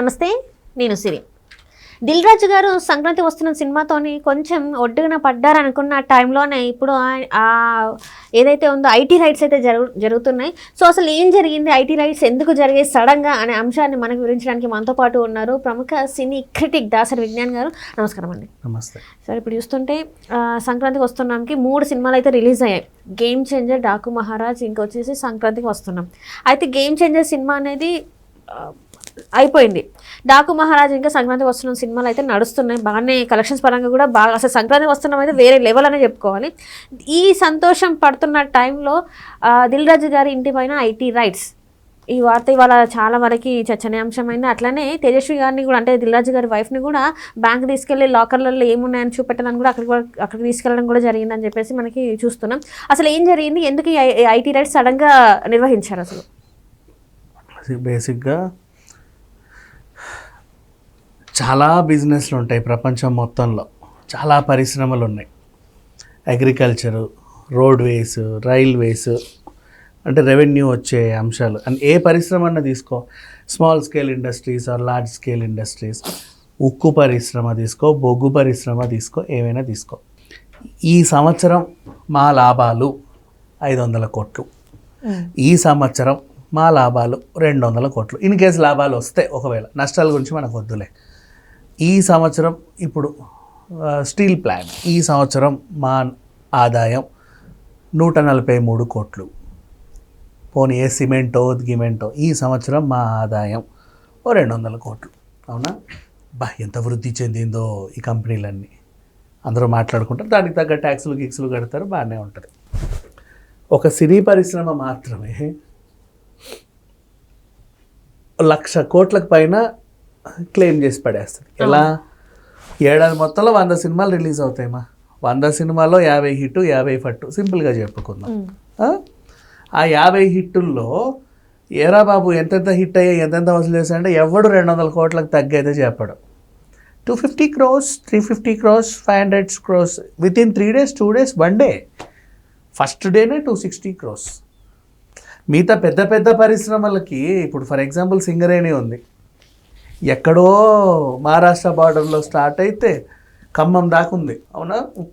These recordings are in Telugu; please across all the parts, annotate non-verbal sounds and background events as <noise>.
నమస్తే నేను సిరి. దిల్ రాజు గారు సంక్రాంతి వస్తున్న సినిమాతోని కొంచెం ఒడ్డున పడ్డారనుకున్న టైంలోనే ఇప్పుడు ఏదైతే ఉందో ఐటీ రైట్స్ అయితే జరుగు జరుగుతున్నాయి. సో అసలు ఏం జరిగింది? ఐటీ రైట్స్ ఎందుకు జరిగాయి సడన్గా అనే అంశాన్ని మనకు వివరించడానికి మనతో పాటు ఉన్నారు ప్రముఖ సినీ క్రిటిక్ దాసరి విజ్ఞాన్ గారు. నమస్కారం అండి. నమస్తే. సరే ఇప్పుడు చూస్తుంటే సంక్రాంతికి వస్తున్నాంకి మూడు సినిమాలు అయితే రిలీజ్ అయ్యాయి. గేమ్ చేంజర్ డాకు మహారాజ్ ఇంకొచ్చేసి సంక్రాంతికి వస్తున్నాం. అయితే గేమ్ చేంజర్ సినిమా అనేది అయిపోయింది. డాకు మహారాజ్ ఇంకా సంక్రాంతికి వస్తున్న సినిమాలు అయితే నడుస్తున్నాయి. బాగానే కలెక్షన్స్ పరంగా కూడా బాగా అసలు సంక్రాంతికి వస్తున్నాం అయితే వేరే లెవెల్ అనే చెప్పుకోవాలి. ఈ సంతోషం పడుతున్న టైంలో దిల్ రాజు గారి ఇంటి పైన ఐటీ రైట్స్. ఈ వార్త ఇవాళ చాలా వరకు చర్చనీయాంశమైంది. అట్లనే తేజస్వి గారిని కూడా అంటే దిల్రాజు గారి వైఫ్ని కూడా బ్యాంక్ తీసుకెళ్ళి లాకర్లలో ఏమున్నాయని చూపెట్టడానికి కూడా అక్కడికి అక్కడికి తీసుకెళ్ళడం కూడా జరిగిందని చెప్పేసి మనకి చూస్తున్నాం. అసలు ఏం జరిగింది? ఎందుకు ఐ- ఐటీ రైట్స్ సడన్గా నిర్వహించారు అసలు? బేసిక్గా చాలా బిజినెస్లు ఉంటాయి ప్రపంచం మొత్తంలో. చాలా పరిశ్రమలు ఉన్నాయి. అగ్రికల్చరు రోడ్వేస్ రైల్వేస్ అంటే రెవెన్యూ వచ్చే అంశాలు. అండ్ ఏ పరిశ్రమ అన్న తీసుకో. Small scale industries or large scale industries. ఉక్కు పరిశ్రమ తీసుకో బొగ్గు పరిశ్రమ తీసుకో ఏమైనా తీసుకో. ఈ సంవత్సరం మా లాభాలు ఐదు వందల కోట్లు ఈ సంవత్సరం మా లాభాలు రెండు వందల కోట్లు. ఇన్ కేసు లాభాలు వస్తే ఒకవేళ నష్టాల గురించి మనకు వద్దులే. ఈ సంవత్సరం ఇప్పుడు స్టీల్ ప్లాంట్ ఈ సంవత్సరం మా ఆదాయం నూట నలభై మూడు కోట్లు. పోనీ ఏ సిమెంటో గిమెంటో ఈ సంవత్సరం మా ఆదాయం ఓ రెండు వందల కోట్లు. అవునా? బా ఎంత వృద్ధి చెందిందో ఈ కంపెనీలన్నీ. అందరూ మాట్లాడుకుంటారు దానికి తగ్గ ట్యాక్సులు గిక్సులు కడతారు బాగానే ఉంటుంది. ఒక సినీ పరిశ్రమ మాత్రమే లక్ష కోట్లకు పైన క్లెయిమ్ చేసి పడేస్తుంది ఎలా? ఏడాది మొత్తంలో వంద సినిమాలు రిలీజ్ అవుతాయమ్మా. వంద సినిమాలో యాభై హిట్ యాభై ఫట్టు సింపుల్గా చెప్పుకుందాం. ఆ? యాభై హిట్టుల్లో ఏరా బాబు ఎంతెంత హిట్ అయ్యాయి ఎంతెంత వసూలు చేశాయంటే ఎవడు రెండు వందల కోట్లకు తగ్గైతే చెప్పడు. Two fifty crores three fifty crores five hundred crores within three days two days one day. First డేనే టూ సిక్స్టీ క్రోస్. మిగతా పెద్ద పెద్ద పరిశ్రమలకి ఇప్పుడు ఫర్ ఎగ్జాంపుల్ సింగరేణి ఉంది. ఎక్కడో మహారాష్ట్ర బార్డర్లో స్టార్ట్ అయితే ఖమ్మం దాకా ఉంది అవునా?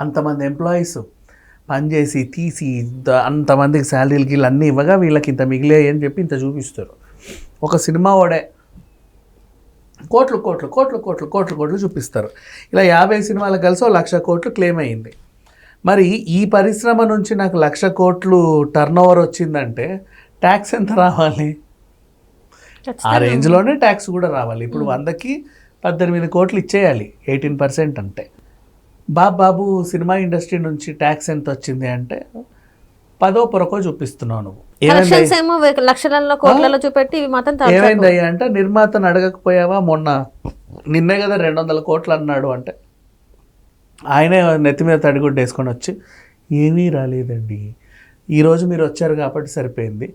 అంతమంది ఎంప్లాయీస్ పనిచేసి తీసి ఇంత- అంతమందికి శాలరీలు గీళ్ళు అన్నీ ఇవ్వగా వీళ్ళకి ఇంత మిగిలాయి అని చెప్పి ఇంత చూపిస్తారు. ఒక సినిమా వాడే కోట్లు కోట్లు కోట్లు కోట్లు కోట్లు కోట్లు చూపిస్తారు. ఇలా యాభై సినిమాలకు కలిసి లక్ష కోట్లు క్లెయిమ్ అయ్యింది మరి ఈ పరిశ్రమ నుంచి నాకు లక్ష కోట్లు టర్న్ ఓవర్ వచ్చిందంటే ట్యాక్స్ ఎంత రావాలి? ఆ రేంజ్లోనే ట్యాక్స్ కూడా రావాలి. ఇప్పుడు వందకి పద్దెనిమిది కోట్లు ఇచ్చేయాలి. ఎయిటీన్ పర్సెంట్ అంటే. బాబు బాబు సినిమా ఇండస్ట్రీ నుంచి ట్యాక్స్ ఎంత వచ్చింది అంటే పదో పొరకో చూపిస్తున్నావు నువ్వు. ఏమైంది కలెక్షన్స్ ఏమో వే- లక్షలలో కోట్లలో చూపెట్టి. ఏమైంది అయ్యా అంటే నిర్మాతను అడగకపోయావా? మొన్న నిన్నే కదా రెండు వందల కోట్లు అన్నాడు అంటే. ఆయనే నెత్తి మీద తడిగుడ్డ వేసుకొని వచ్చి ఏమీ రాలేదండి. ఈరోజు మీరు వచ్చారు కాబట్టి సరిపోయింది.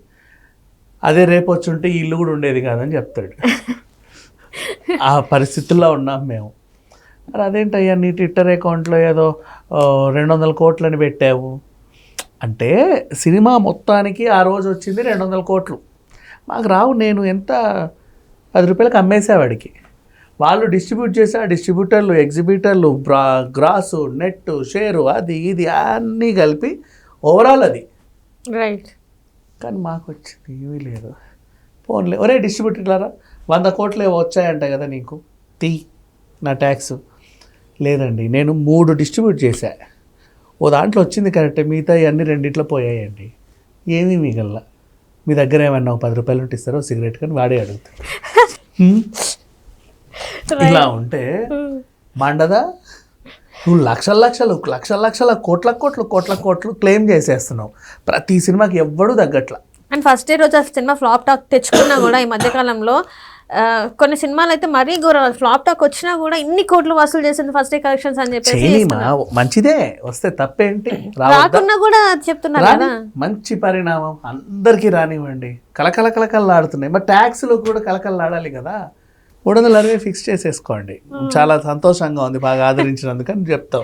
అదే రేపు వచ్చి ఉంటే ఇల్లు కూడా ఉండేది కాదని చెప్తాడు. ఆ పరిస్థితుల్లో ఉన్నాం మేము. మరి అదేంటయ్యా నీ ట్విట్టర్ అకౌంట్లో ఏదో రెండు వందల కోట్లని పెట్టావు. అంటే సినిమా మొత్తానికి ఆ రోజు వచ్చింది రెండు వందల కోట్లు. మాకు రావు నేను ఎంత పది రూపాయలకు అమ్మేసేవాడికి వాళ్ళు డిస్ట్రిబ్యూట్ చేసి ఆ డిస్ట్రిబ్యూటర్లు ఎగ్జిబిటర్లు బ్రా గ్రాసు నెట్ షేరు అది ఇది అన్నీ కలిపి ఓవరాల్ అది. రైట్ కానీ మాకు వచ్చింది ఏమీ లేదు. పోన్లే. ఒరే డిస్ట్రిబ్యూటర్లారా వంద కోట్లు వచ్చాయంట కదా నీకు? తీ నా ట్యాక్స్. లేదండి నేను మూడు డిస్ట్రిబ్యూట్ చేశా. ఓ దాంట్లో వచ్చింది కరెక్టే మిగతా అన్ని రెండిట్లో పోయాయండి. ఏమీ మిగల్లా. మీ దగ్గర ఏమన్నా ఒక పది రూపాయలు ఉంటే ఇస్తారో సిగరెట్ కానీ వాడే అడుగుతాడు <laughs> హ్మ్? ఇలా ఉంటే మండదా? నువ్వు లక్షల లక్షలు లక్షల లక్షల కోట్ల కోట్లు కోట్ల కోట్లు క్లెయిమ్ చేసేస్తున్నావు. ప్రతి సినిమాకి ఎవ్వడూ తగ్గట్ల. అండ్ ఫస్ట్ డే రోజు ఆ సినిమా ఫ్లాప్ టాక్ తెచ్చుకున్నా కూడా ఈ మధ్యకాలంలో కొన్ని సినిమాలు అయితే మరీ ఘోరం. ఫ్లాప్ టాక్ వచ్చినా కూడా ఇన్ని కోట్లు వసూలు చేసింది ఫస్ట్ డే కలెక్షన్స్ అని చెప్పేసి మంచిదే. వస్తే తప్పేంటి? రాకున్నా కూడా చెప్తున్నారు కదా. మంచి పరిణామం అందరికీ రానివ్వండి. కలకల కలకల్లాడుతున్నాయి మరి ట్యాక్స్లో కూడా కలకల్లాడాలి కదా. మూడు వందల అరవై ఫిక్స్ చేసేసుకోండి. చాలా సంతోషంగా ఉంది బాగా ఆదరించినందుకు అని చెప్తావు.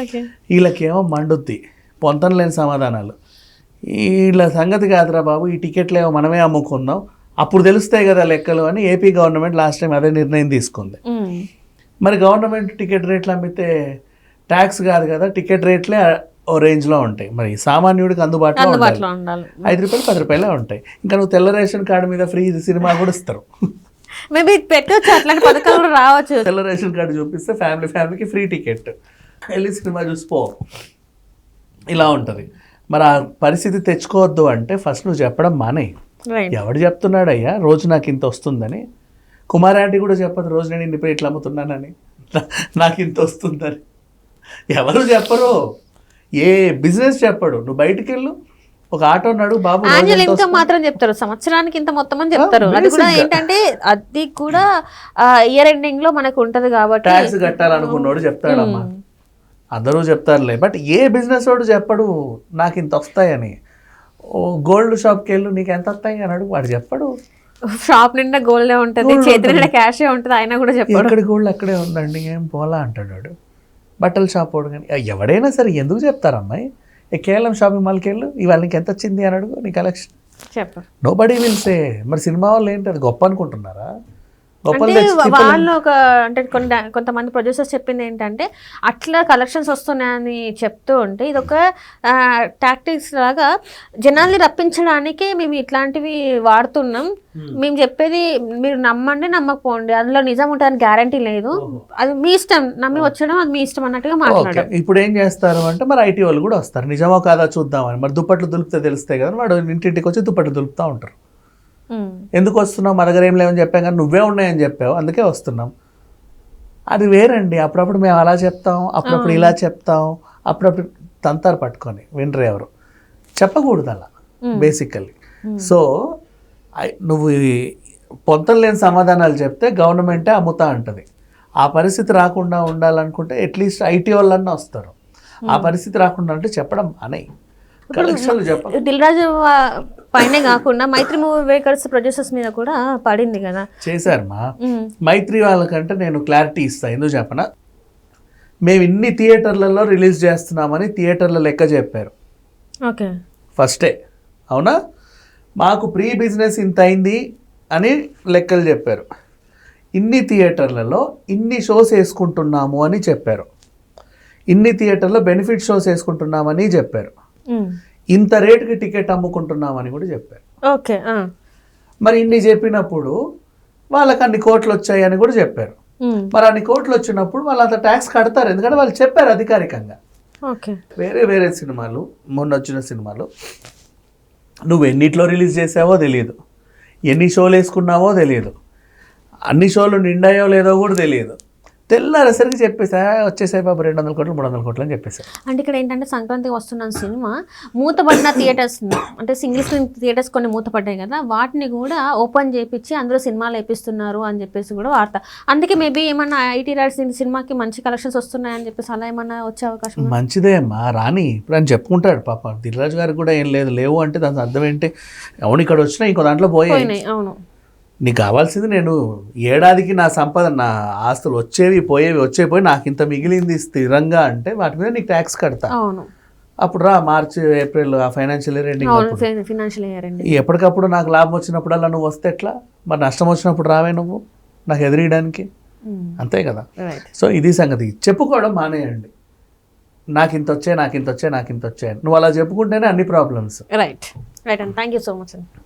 ఓకే. వీళ్ళకేమో మండుద్ది. పొంతం లేని సమాధానాలు. వీళ్ళ సంగతి కాదురా బాబు ఈ టికెట్లు ఏమో మనమే అమ్ముకుందాం అప్పుడు తెలుస్తాయి కదా లెక్కలు అని ఏపీ గవర్నమెంట్ లాస్ట్ టైం అదే నిర్ణయం తీసుకుంది. మరి గవర్నమెంట్ టికెట్ రేట్లు అమ్మితే ట్యాక్స్ కాదు కదా టికెట్ రేట్లే ఓ రేంజ్లో ఉంటాయి. మరి సామాన్యుడికి అందుబాటులో ఉండాలి. ఐదు రూపాయలు పది రూపాయలే ఉంటాయి. ఇంకా నువ్వు తెల్ల రేషన్ కార్డు మీద ఫ్రీ సినిమా కూడా ఇస్తారు. మేబీ పెట్టొచ్చు అట్లాంటి పథకాలు రావచ్చు. తెల్ల రేషన్ కార్డు చూపిస్తే ఫ్యామిలీ ఫ్యామిలీకి ఫ్రీ టికెట్ వెళ్ళి సినిమా చూసిపో ఇలా ఉంటుంది. మరి ఆ పరిస్థితి తెచ్చుకోవద్దు అంటే ఫస్ట్ నువ్వు చెప్పడం మానే. ఎవడు చెప్తున్నాడయ్యా రోజు నాకు ఇంత వస్తుందని? కుమార్ ఆంటీ కూడా చెప్పదు రోజు నేను ఇన్ని ఇట్లా అమ్ముతున్నానని. నాకు ఇంత వస్తుందని. ఎవరు చెప్పరు. ఏ బిజినెస్ చెప్పడు. నువ్వు బయటికి వెళ్ళు ఒక ఆటో నడు బాబు ఇన్కమ్ మాత్రం చెప్తారు సంవత్సరానికి ఇంత మొత్తం అని చెప్తారు. అది కూడా. ఏంటంటే అది కూడా ఇయర్ ఎండింగ్లో మనకు ఉంటది కాబట్టి ట్యాక్స్ కట్టాలనుకున్నోడు చెప్తాడమ్మా. అందరూ చెప్తారులే. బట్ ఏ బిజినెస్ వాడు చెప్పడు నాకు ఇంత వస్తాయని. ఓ గోల్డ్ షాప్కి వెళ్ళు నీకు ఎంత వస్తాయి అని అడుగు వాడు చెప్పడు. షాప్ నిండా గోల్డే ఉంటది చేతి నిండా క్యాషే ఉంటది ఆయన కూడా చెప్పాడు. ఎక్కడి గోల్డ్ అక్కడే ఉందండి ఏం పోలా అంటాడు బట్టల షాప్ వాడు కానీ ఎవడైనా సరే ఎందుకు చెప్తారు అమ్మాయి ఏ కేవలం షాపింగ్ మాల్కి వెళ్ళు ఇవాళ నీకు ఎంత వచ్చింది అని అడుగు నీ collection. Nobody will say మరి సినిమా వాళ్ళు ఏంటి? అది గొప్ప అనుకుంటున్నారా? అంటే వాళ్ళు ఒక అంటే కొన్ని కొంతమంది ప్రొడ్యూసర్స్ చెప్పింది ఏంటంటే అట్లా కలెక్షన్స్ వస్తున్నాయని చెప్తూ ఉంటే ఇది ఒక టాక్టిక్స్ లాగా జనాల్ని రప్పించడానికే మేము ఇట్లాంటివి వాడుతున్నాం. మేము చెప్పేది మీరు నమ్మండి నమ్మకపోండి. అందులో నిజం ఉంటుందని గ్యారంటీ లేదు. అది మీ ఇష్టం. నమ్మి వచ్చడం అది మీ ఇష్టం అన్నట్టుగా ఓకే. మాట్లాడారు ఇప్పుడు ఏం చేస్తారు అంటే మరి ఐటీ వాళ్ళు కూడా వస్తారు. నిజమో కాదా చూద్దామని. మరి దుప్పట్లు దులిపితే తెలుస్తాయి కదా వాడు ఇంటింటికి వచ్చి దుప్పట్లు దులుపుతూ ఉంటారు. ఎందుకు వస్తున్నావు? మా దగ్గర ఏం లేవని చెప్పాం కానీ నువ్వే ఉన్నాయని చెప్పావు. అందుకే వస్తున్నాం. అది వేరండి. అప్పుడప్పుడు మేము అలా చెప్తాం అప్పుడప్పుడు ఇలా చెప్తాం అప్పుడప్పుడు తంతారు పట్టుకొని వినరు ఎవరు. చెప్పకూడదు అలా బేసికల్లీ సో నువ్వు పొంతం లేని సమాధానాలు చెప్తే గవర్నమెంటే అమ్ముతా అంటది. ఆ పరిస్థితి రాకుండా ఉండాలనుకుంటే అట్లీస్ట్ ఐటీ వాళ్ళన్నా వస్తారు. ఆ పరిస్థితి రాకుండా అంటే చెప్పడం చెప్ప దిల్ రాజు పైనే కాకుండా మైత్రి మూవీ మేకర్స్ ప్రొడ్యూసర్స్ మీద కూడా పడింది కదా. చేశారు మా. మైత్రి వాళ్ళకంటే నేను క్లారిటీ ఇస్తాను ఎందుకు చెప్పనా? మేము ఇన్ని థియేటర్లలో రిలీజ్ చేస్తున్నామని థియేటర్ల లెక్క చెప్పారు. ఓకే. ఫస్టే. అవునా? మాకు ప్రీ బిజినెస్ ఇంత అయింది అని లెక్కలు చెప్పారు. ఇన్ని థియేటర్లలో ఇన్ని షోస్ వేసుకుంటున్నాము అని చెప్పారు. ఇన్ని థియేటర్లో బెనిఫిట్ షోస్ వేసుకుంటున్నామని చెప్పారు. ఇంత రేటుకి టికెట్ అమ్ముకుంటున్నామని కూడా చెప్పారు. ఓకే. మరి ఇన్ని చెప్పినప్పుడు వాళ్ళకి అన్ని కోట్లు వచ్చాయని కూడా చెప్పారు. ఉమ్. మరి అన్ని కోట్లు వచ్చినప్పుడు వాళ్ళు అంత ట్యాక్స్ కడతారు ఎందుకంటే వాళ్ళు చెప్పారు అధికారికంగా. ఓకే వేరే వేరే సినిమాలు మొన్న వచ్చిన సినిమాలు. నువ్వు ఎన్నిట్లో రిలీజ్ చేసావో తెలియదు ఎన్ని షోలు వేసుకున్నావో తెలియదు అన్ని షోలు నిండాయో లేదో కూడా తెలియదు తెల్లారేసరికి చెప్పేసా వచ్చేసాయి బాబు రెండు వందల కోట్లు మూడు వందల కోట్లు అని చెప్పేసా. అంటే ఇక్కడ ఏంటంటే సంక్రాంతికి వస్తున్న సినిమా మూతపడిన థియేటర్స్ అంటే సింగిల్ స్క్రీన్ థియేటర్స్ కొన్ని మూతపడ్డాయి కదా వాటిని కూడా ఓపెన్ చేపించి అందులో సినిమాలు వేపిస్తున్నారు అని చెప్పేసి కూడా వార్త. అందుకే మేబీ ఏమన్నా ఐటీ రైట్స్ సినిమాకి మంచి కలెక్షన్స్ వస్తున్నాయని చెప్పేసి అలా ఏమన్నా వచ్చే అవకాశం? మంచిదే అమ్మా రాని ఇప్పుడు అని చెప్పుకుంటాడు పాప. దిల్రాజు గారికి కూడా ఏం లేదు లేవు అంటే దాని అర్థం ఏంటి? అవును ఇక్కడ వచ్చినా ఇంకో దాంట్లో పోయాయి. అవును. నీకు కావాల్సింది నేను ఏడాదికి నా సంపద నా ఆస్తులు వచ్చేవి పోయేవి వచ్చే పోయి నాకు ఇంత మిగిలింది స్థిరంగా అంటే వాటి మీద నీకు ట్యాక్స్ కడతా. అవును. అప్పుడు రా మార్చి ఏప్రిల్ ఆ financial year ending financial year ఎప్పటికప్పుడు నాకు లాభం వచ్చినప్పుడల్లా నువ్వు వస్తే ఎట్లా? మరి నష్టం వచ్చినప్పుడు రావే నువ్వు? నాకు ఎదిరియడానికి? అంతే కదా. సో ఇది సంగతి. చెప్పుకోవడం మానేయండి. నాకు ఇంత వచ్చాయి నాకు ఇంత వచ్చాయి నాకు ఇంత వచ్చాయి. నువ్వు అలా చెప్పుకుంటేనే అన్ని ప్రాబ్లమ్స్ రైట్ రైట్ అండి థ్యాంక్ యూ సో మచ్ అండి